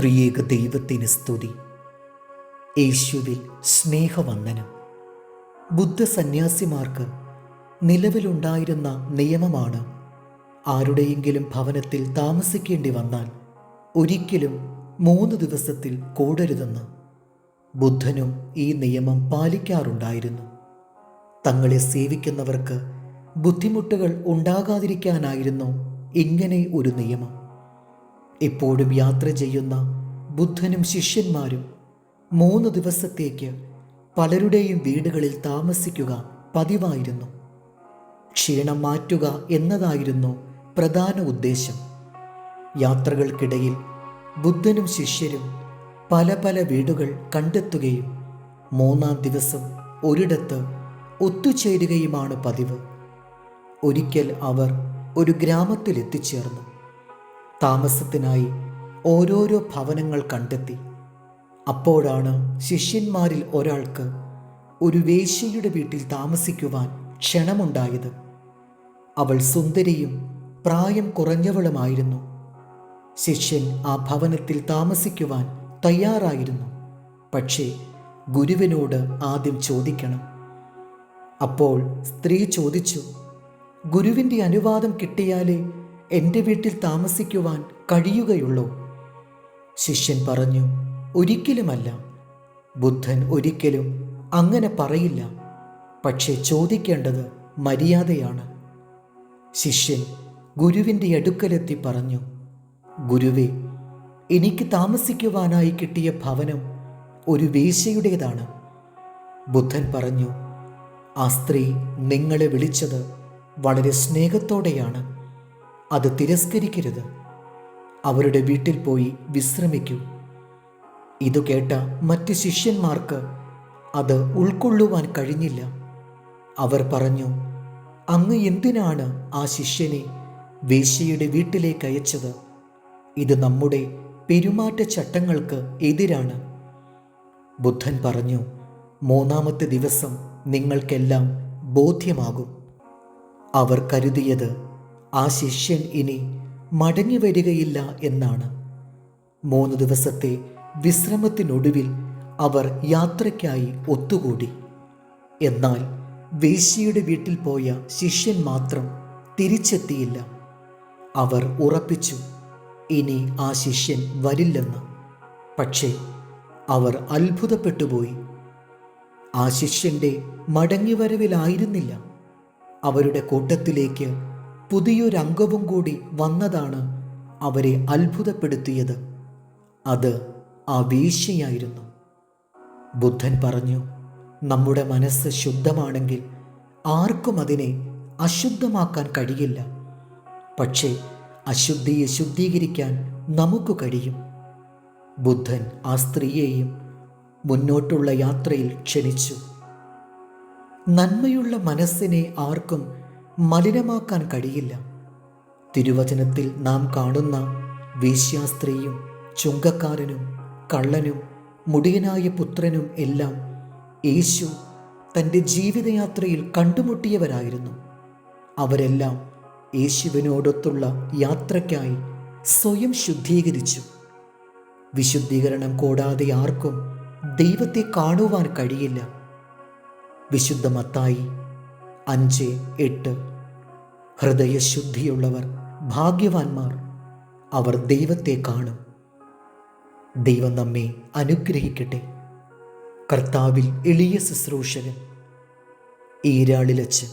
ത്രിയേക ദൈവത്തിന് സ്തുതി. യേശുവിൽ സ്നേഹവന്ദനം. ബുദ്ധ സന്യാസിമാർക്ക് നിലവിലുണ്ടായിരുന്ന നിയമമാണ് ആരുടെയെങ്കിലും ഭവനത്തിൽ താമസിക്കേണ്ടി വന്നാൽ ഒരിക്കലും മൂന്ന് ദിവസത്തിൽ കൂടരുതെന്ന്. ബുദ്ധനും ഈ നിയമം പാലിക്കാറുണ്ടായിരുന്നു. തങ്ങളെ സേവിക്കുന്നവർക്ക് ബുദ്ധിമുട്ടുകൾ ഉണ്ടാകാതിരിക്കാനായിരുന്നു ഇങ്ങനെ ഒരു നിയമം. എപ്പോഴും യാത്ര ചെയ്യുന്ന ബുദ്ധനും ശിഷ്യന്മാരും മൂന്ന് ദിവസത്തേക്ക് പലരുടെയും വീടുകളിൽ താമസിക്കുക പതിവായിരുന്നു. ക്ഷീണം മാറ്റുക എന്നതായിരുന്നു പ്രധാന ഉദ്ദേശം. യാത്രകൾക്കിടയിൽ ബുദ്ധനും ശിഷ്യരും പല പല വീടുകൾ കണ്ടെത്തുകയും മൂന്നാം ദിവസം ഒരിടത്ത് ഒത്തുചേരുകയുമാണ് പതിവ്. ഒരിക്കൽ അവർ ഒരു ഗ്രാമത്തിൽ എത്തിച്ചേർന്നു താമസത്തിനായി ഓരോരോ ഭവനങ്ങൾ കണ്ടെത്തി. അപ്പോഴാണ് ശിഷ്യന്മാരിൽ ഒരാൾക്ക് ഒരു വേശ്യയുടെ വീട്ടിൽ താമസിക്കുവാൻ ക്ഷണമുണ്ടായത്. അവൾ സുന്ദരിയും പ്രായം കുറഞ്ഞവളുമായിരുന്നു. ശിഷ്യൻ ആ ഭവനത്തിൽ താമസിക്കുവാൻ തയ്യാറായിരുന്നു. പക്ഷേ ഗുരുവിനോട് ആദ്യം ചോദിക്കണം. അപ്പോൾ സ്ത്രീ ചോദിച്ചു ഗുരുവിന്റെ അനുവാദം കിട്ടിയാലേ എന്റെ വീട്ടിൽ താമസിക്കുവാൻ കഴിയുകയുള്ളൂ. ശിഷ്യൻ പറഞ്ഞു ഒരിക്കലുമല്ല. ബുദ്ധൻ ഒരിക്കലും അങ്ങനെ പറയില്ല. പക്ഷേ ചോദിക്കേണ്ടത് മര്യാദയാണ്. ശിഷ്യൻ ഗുരുവിന്റെ അടുക്കലെത്തി പറഞ്ഞു ഗുരുവേ എനിക്ക് താമസിക്കുവാനായി കിട്ടിയ ഭവനം ഒരു വേശ്യയുടേതാണ് ബുദ്ധൻ പറഞ്ഞു ആ സ്ത്രീ നിങ്ങളെ വിളിച്ചത് വളരെ സ്നേഹത്തോടെയാണ്. അത് തിരസ്കരിക്കരുത്. അവരുടെ വീട്ടിൽ പോയി വിശ്രമിക്കൂ. ഇതു കേട്ട മറ്റ് ശിഷ്യന്മാർക്ക് അത് ഉൾക്കൊള്ളുവാൻ കഴിഞ്ഞില്ല. അവർ പറഞ്ഞു അങ്ങ് എന്തിനാണ് ആ ശിഷ്യനെ വേശ്യയുടെ വീട്ടിലേക്ക് അയച്ചത്? ഇത് നമ്മുടെ പെരുമാറ്റച്ചട്ടങ്ങൾക്ക് എതിരാണ്. ബുദ്ധൻ പറഞ്ഞു മൂന്നാമത്തെ ദിവസം നിങ്ങൾക്കെല്ലാം ബോധ്യമാകും. അവർ കരുതിയത് ആ ശിഷ്യൻ ഇനി മടങ്ങി വരികയില്ല എന്നാണ്. മൂന്ന് ദിവസത്തെ വിശ്രമത്തിനൊടുവിൽ അവർ യാത്രയ്ക്കായി ഒത്തുകൂടി. എന്നാൽ വേശിയുടെ വീട്ടിൽ പോയ ശിഷ്യൻ മാത്രം തിരിച്ചെത്തിയില്ല. അവർ ഉറപ്പിച്ചു ഇനി ആ ശിഷ്യൻ വരില്ലെന്ന്. പക്ഷേ അവർ അത്ഭുതപ്പെട്ടുപോയി. ആ ശിഷ്യന്റെ മടങ്ങിവരവിലായിരുന്നില്ല. അവരുടെ കൂട്ടത്തിലേക്ക് പുതിയൊരംഗവും കൂടി വന്നതാണ് അവരെ അത്ഭുതപ്പെടുത്തിയത്. അത് ആ വേശ്യയായിരുന്നു ബുദ്ധൻ പറഞ്ഞു നമ്മുടെ മനസ്സ് ശുദ്ധമാണെങ്കിൽ ആർക്കും അതിനെ അശുദ്ധമാക്കാൻ കഴിയില്ല. പക്ഷേ അശുദ്ധിയെ ശുദ്ധീകരിക്കാൻ നമുക്ക് കഴിയും. ബുദ്ധൻ ആ സ്ത്രീയെയും മുന്നോട്ടുള്ള യാത്രയിൽ ക്ഷണിച്ചു. നന്മയുള്ള മനസ്സിനെ ആർക്കും മലിനമാക്കാൻ കഴിയില്ല. തിരുവചനത്തിൽ നാം കാണുന്ന വേശ്യാസ്ത്രീയും ചുങ്കക്കാരനും കള്ളനും മുടിയനായ പുത്രനും എല്ലാം യേശു തന്റെ ജീവിതയാത്രയിൽ കണ്ടുമുട്ടിയവരായിരുന്നു. അവരെല്ലാം യേശുവിനോടൊത്തുള്ള യാത്രയ്ക്കായി സ്വയം ശുദ്ധീകരിച്ചു. വിശുദ്ധീകരണം കൂടാതെ ആർക്കും ദൈവത്തെ കാണുവാൻ കഴിയില്ല. വിശുദ്ധ മത്തായി അഞ്ച് എട്ട്. ഹൃദയശുദ്ധിയുള്ളവർ ഭാഗ്യവാന്മാർ അവർ ദൈവത്തെ കാണും. ദൈവം നമ്മെ അനുഗ്രഹിക്കട്ടെ. കർത്താവിൽ എളിയ ശുശ്രൂഷകൻ ഈരാളിലച്ച്